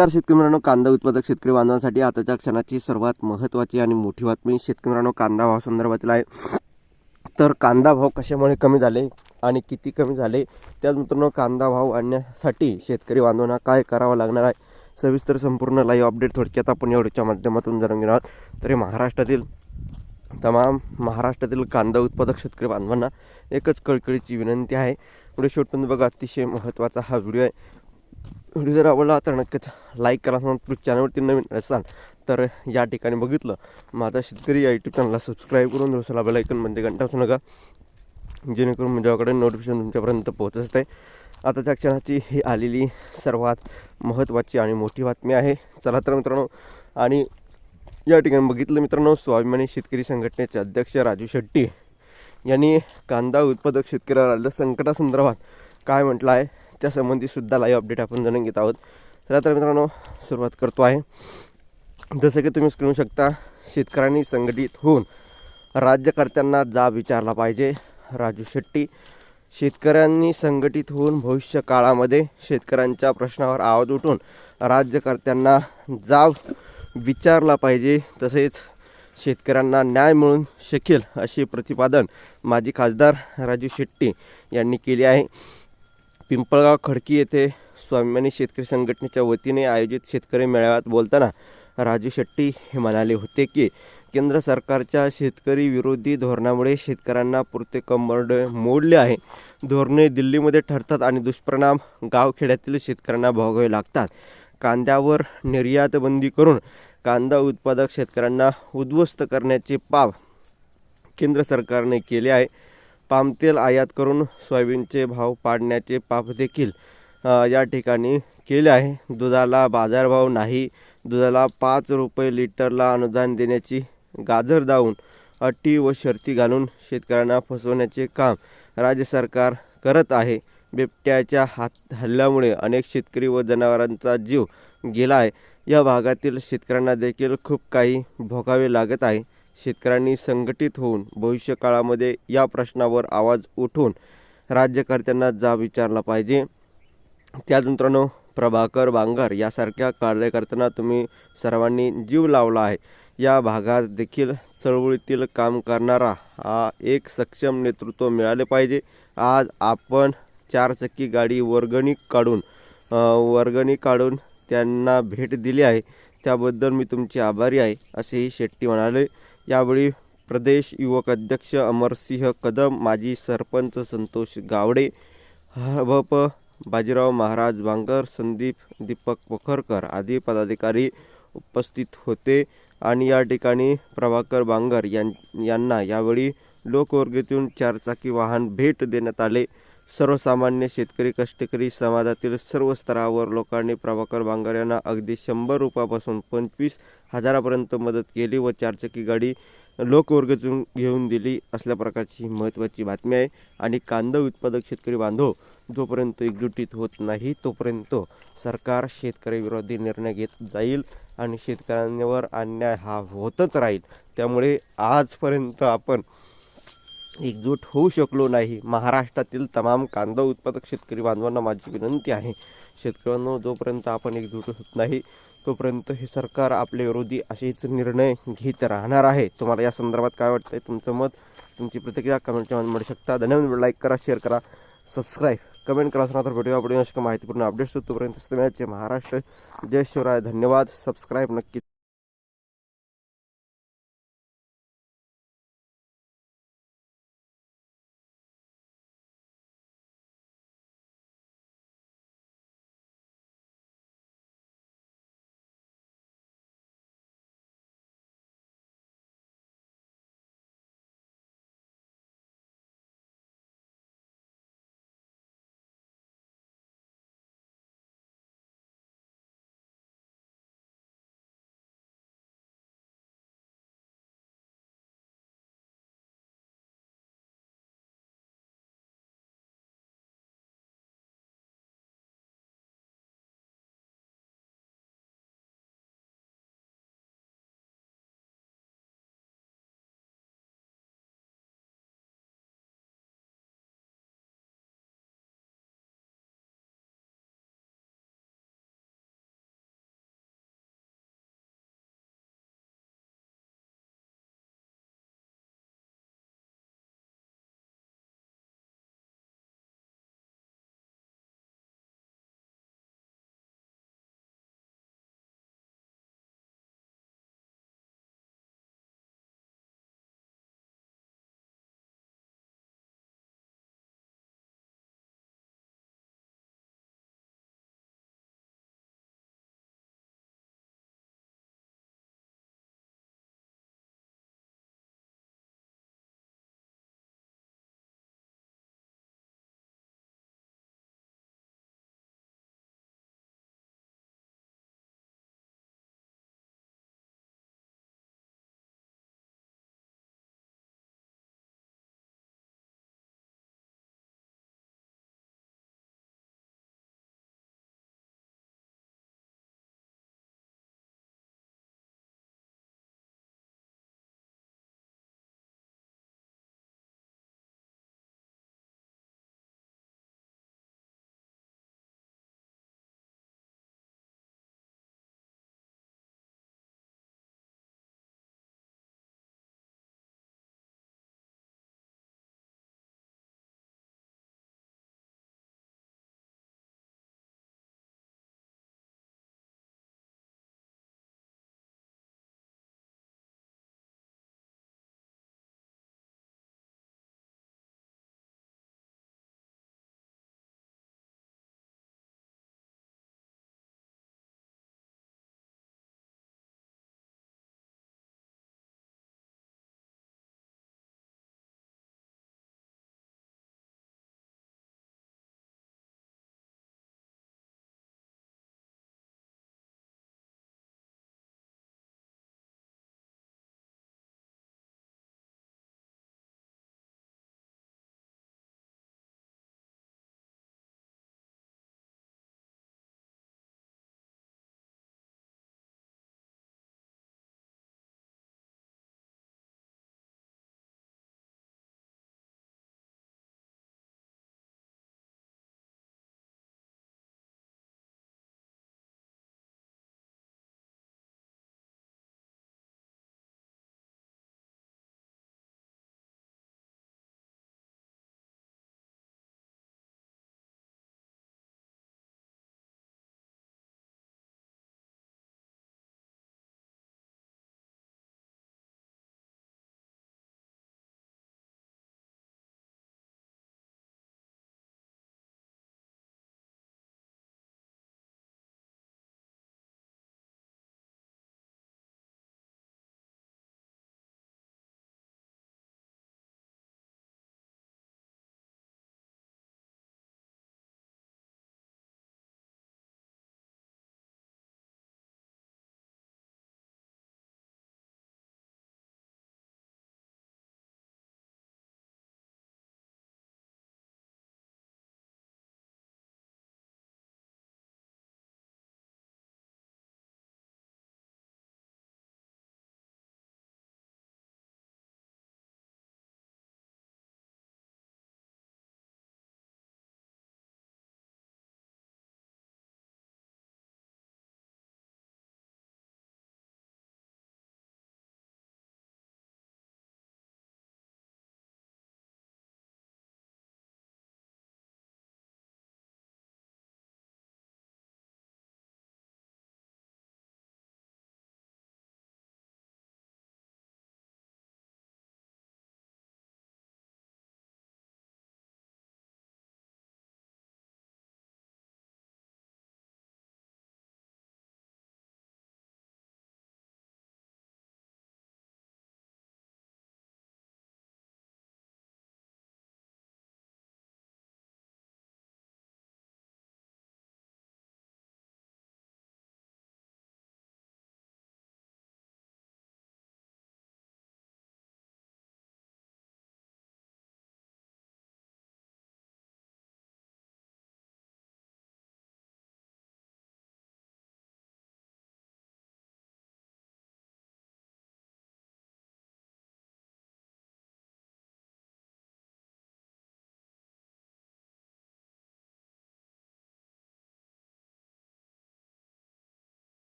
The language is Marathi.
नमस्कार शेतकरी मित्रांनो कांदा उत्पादक शेतकरी बांधवांसाठी आताच्या क्षणाची सर्वात महत्त्वाची आणि मोठी बातमी शेतकरी मित्रांनो कांदा भाव संदर्भातील आहे. तर कांदा भाव कशामुळे कमी झाले आणि किती कमी झाले? त्याच मित्रांनो कांदा भाव आणण्यासाठी शेतकरी बांधवांना काय करावं लागणार आहे? सविस्तर संपूर्ण लाईव्ह अपडेट थोडक्यात आपण एवढ्याच्या माध्यमातून जाणून घेणार आहोत. तरी महाराष्ट्रातील तमाम महाराष्ट्रातील कांदा उत्पादक शेतकरी बांधवांना एकच कळकळीची विनंती आहे. पुढे शेवटपर्यंत बघा अतिशय महत्त्वाचा हा व्हिडिओ आहे. व्हिडिओ जर आवडला तर नक्कीच लाईक करा. प्लीज चॅनलवरती नवीन असाल तर या ठिकाणी बघितलं माझा शेतकरी या यूट्यूब चॅनलला सबस्क्राईब करून दुसऱ्याला बेलायकन म्हणजे घंटा असू नका. जेणेकरून म्हणजे माझ्याकडे नोटिफिकेशन तुमच्यापर्यंत पोहोचत असते. आता त्या क्षणाची ही आलेली सर्वात महत्त्वाची आणि मोठी बातमी आहे. चला तर मित्रांनो आणि या ठिकाणी बघितलं मित्रांनो स्वाभिमानी शेतकरी संघटनेचे अध्यक्ष राजू शेट्टी यांनी कांदा उत्पादक शेतकऱ्याला संकटासंदर्भात काय म्हटलं आहे त्यासंबंधी सुद्धा लाईव्ह अपडेट आपण जाणून घेत आहोत. चला तर मित्रांनो सुरुवात करतो आहे. जसं की तुम्ही स्क्रीन शकता शेतकऱ्यांनी संघटित होऊन राज्यकर्त्यांना जाब विचारला पाहिजे. राजू शेट्टी शेतकऱ्यांनी संघटित होऊन भविष्य काळामध्ये शेतकऱ्यांच्या प्रश्नावर आवाज उठून राज्यकर्त्यांना जाब विचारला पाहिजे. तसेच शेतकऱ्यांना न्याय मिळून शकेल असे प्रतिपादन माजी खासदार राजू शेट्टी यांनी केले आहे. पिंपळगाव खडकी येथे स्वाभिमानी शेतकरी संघटनेच्या वतीने आयोजित शेतकरी मेळाव्यात बोलताना राजू शेट्टी हे म्हणाले होते की केंद्र सरकारच्या शेतकरी विरोधी धोरणामुळे शेतकऱ्यांना पुरते कंबरड मोडले आहे. धोरणे दिल्लीमध्ये ठरतात आणि दुष्परिणाम गावखेड्यातील शेतकऱ्यांना भोगावे लागतात. कांद्यावर निर्यात बंदी करून कांदा उत्पादक शेतकऱ्यांना उद्ध्वस्त करण्याचे पाप केंद्र सरकारने केले आहे. पामतेल आयात करून सोयाबीनचे भाव पाडण्याचे पाप देखील या ठिकाणी केले आहे. दुधाला बाजारभाव नाही. दुधाला पाच रुपये लिटरला अनुदान देण्याची गाजर दावून अटी व शर्ती घालून शेतकऱ्यांना फसवण्याचे काम राज्य सरकार करत आहे. बिबट्याच्या हात हल्ल्यामुळे अनेक शेतकरी व जनावरांचा जीव गेला आहे. या भागातील शेतकऱ्यांना देखील खूप काही भोगावे लागत आहे. शेतकऱ्यांनी संघटित होऊन भविष्य काळामध्ये या प्रश्नावर आवाज उठवून राज्यकर्त्यांना जाब विचारला पाहिजे. त्याच मित्रांनो प्रभाकर बांगर यासारख्या कार्यकर्त्यांना तुम्ही सर्वांनी जीव लावला आहे. या भागात देखील चळवळीतील काम करणारा हा एक सक्षम नेतृत्व मिळाले पाहिजे. आज आपण चारचक्की गाडी वर्गणी काढून वर्गणी काढून त्यांना भेट दिली आहे. त्याबद्दल मी तुमचे आभारी आहे असेही शेट्टी म्हणाले. यावेळी प्रदेश युवक अध्यक्ष अमरसिंह कदम माजी सरपंच संतोष गावडे हभप बाजीराव महाराज बांगर संदीप दीपक पोखरकर आदी पदाधिकारी उपस्थित होते. आणि या ठिकाणी प्रभाकर बांगर यां यांना यावेळी लोकवर्गीतून चारचाकी वाहन भेट देण्यात आले. सर्वसामान्य शेतकरी कष्टकरी समाजातील सर्व स्तरावर लोकांनी प्रभाकर बांगर यांना अगदी शंभर रुपयापासून पंचवीस हजारापर्यंत मदत केली व चारचाकी गाडी लोकवर्गातून घेऊन दिली असल्या प्रकारची महत्त्वाची बातमी आहे. आणि कांदा उत्पादक शेतकरी बांधव जोपर्यंत एकजुटीत होत नाही तोपर्यंत सरकार शेतकरी निर्णय घेत जाईल आणि शेतकऱ्यांवर अन्याय हा होतच राहील. त्यामुळे आजपर्यंत आपण एकजूट होऊ शकलो नाही. महाराष्ट्रातील तमाम कांदा उत्पादक शेतकरी बांधवांना माझी विनंती आहे. शेतकऱ्यांनो जोपर्यंत आपण एकजूट होत नाही तोपर्यंत हे सरकार आपले विरोधी असेच निर्णय घेत राहणार आहे. तुम्हाला या संदर्भात काय वाटतंय तुमचं मत? तुमची प्रतिक्रिया कमेंटच्या मध्ये मिळू शकता. धन्यवाद. लाईक करा शेअर करा सबस्क्राईब कमेंट करा असणार तर व्हिडिओ अपडेट माहितीपूर्ण अपडेट्स तोपर्यंत महाराष्ट्र जय शिवराय. धन्यवाद. सबस्क्राईब नक्की